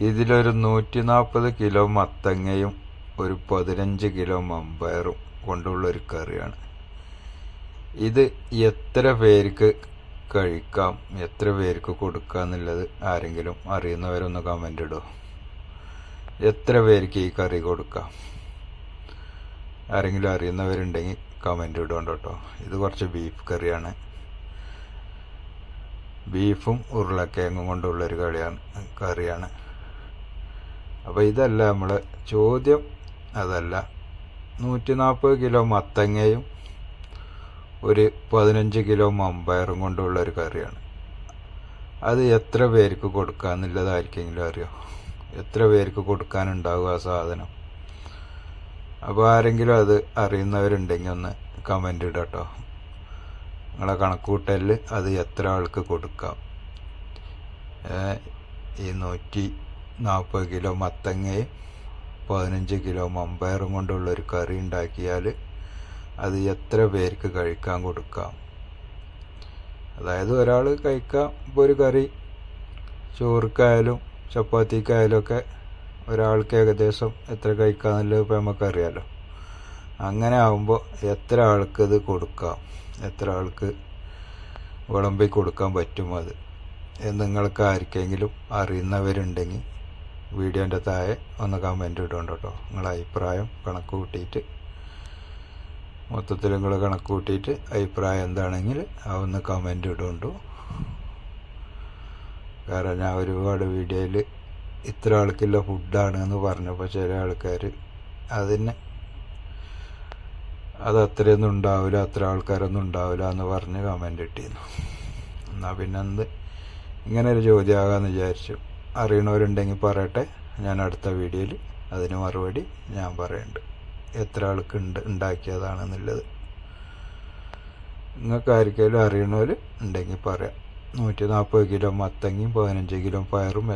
ഇതിലൊരു നൂറ്റി നാൽപ്പത് കിലോ മത്തങ്ങയും ഒരു പതിനഞ്ച് കിലോ മമ്പയറും കൊണ്ടുള്ള ഒരു കറിയാണ്. ഇത് എത്ര പേർക്ക് കഴിക്കാം എത്ര പേർക്ക് കൊടുക്കുക എന്നുള്ളത് ആരെങ്കിലും അറിയുന്നവരൊന്ന് കമന്റ് ഇടുമോ എത്ര പേർക്ക് ഈ കറി കൊടുക്കാം? ആരെങ്കിലും അറിയുന്നവരുണ്ടെങ്കിൽ കമന്റ് ഇടുകൊണ്ട് കേട്ടോ ഇത് കുറച്ച് ബീഫ് കറിയാണ്. ബീഫും ഉരുളക്കിഴങ്ങും കൊണ്ടുള്ളൊരു കളിയാണ് കറിയാണ്. അപ്പോൾ ഇതല്ല നമ്മൾ ചോദ്യം. അതല്ല. നൂറ്റി നാൽപ്പത് കിലോ മത്തങ്ങയും ഒരു പതിനഞ്ച് കിലോ മമ്പയറും കൊണ്ടുള്ള ഒരു കറിയാണ്. അത് എത്ര പേർക്ക് കൊടുക്കാന്നുള്ളതായിരിക്കെങ്കിലും അറിയോ? എത്ര പേർക്ക് കൊടുക്കാനുണ്ടാവുക ആ സാധനം? അപ്പോൾ ആരെങ്കിലും അത് അറിയുന്നവരുണ്ടെങ്കിൽ ഒന്ന് കമന്റ് ഇടട്ടോ നിങ്ങളെ കണക്കൂട്ടലിൽ അത് എത്ര ആൾക്ക് കൊടുക്കാം? ഈ നൂറ്റി നാൽപ്പത് കിലോ മത്തങ്ങയും പതിനഞ്ച് കിലോ മമ്പയറും കൊണ്ടുള്ളൊരു കറി ഉണ്ടാക്കിയാൽ അത് എത്ര പേർക്ക് കഴിക്കാൻ കൊടുക്കാം? അതായത് ഒരാൾ കഴിക്കാം ഇപ്പോൾ ഒരു കറി ചോറുക്കായാലും ചപ്പാത്തിക്കായാലും ഒക്കെ ഒരാൾക്ക് ഏകദേശം എത്ര കഴിക്കാമെന്നുള്ളത് ഇപ്പോൾ നമുക്കറിയാലോ അങ്ങനെ ആകുമ്പോൾ എത്ര ആൾക്ക് ഇത് കൊടുക്കാം? എത്ര ആൾക്ക് വിളമ്പി കൊടുക്കാൻ പറ്റും അത്? നിങ്ങൾക്ക് ആർക്കെങ്കിലും അറിയുന്നവരുണ്ടെങ്കിൽ വീഡിയോന്റെ താഴെ ഒന്ന് കമന്റ് ഇടുന്നുണ്ട് കേട്ടോ. നിങ്ങളെ അഭിപ്രായം കണക്ക് കൂട്ടിയിട്ട് മൊത്തത്തിൽ നിങ്ങൾ കണക്ക് കൂട്ടിയിട്ട് അഭിപ്രായം എന്താണെങ്കിൽ ആ ഒന്ന് കമന്റ് ഇടുന്നുണ്ടു കാരണം ഞാൻ ഒരുപാട് വീഡിയോയിൽ ഇത്ര ആൾക്കുള്ള ഫുഡാണ് എന്ന് പറഞ്ഞപ്പോൾ ചില ആൾക്കാർ അതിന് അത് അത്രയൊന്നും ഉണ്ടാവില്ല അത്ര ആൾക്കാരൊന്നും ഉണ്ടാവില്ല എന്ന് പറഞ്ഞ് കമന്റ് ഇട്ടിരുന്നു. എന്നാൽ പിന്നെ എന്ത്? ഇങ്ങനെ ഒരു ചോദ്യമാകാമെന്ന് വിചാരിച്ചു. അറിയണവരുണ്ടെങ്കിൽ പറയട്ടെ. ഞാൻ അടുത്ത വീഡിയോയിൽ അതിന് മറുപടി ഞാൻ പറയുന്നുണ്ട് എത്ര ആൾക്ക് ഉണ്ട് ഉണ്ടാക്കിയതാണെന്നുള്ളത്. നിങ്ങൾക്ക് ആർക്കെങ്കിലും അറിയണവർ ഉണ്ടെങ്കിൽ പറയാം. നൂറ്റി നാൽപ്പത് കിലോ മത്തങ്ങയും പതിനഞ്ച് കിലോ പയറും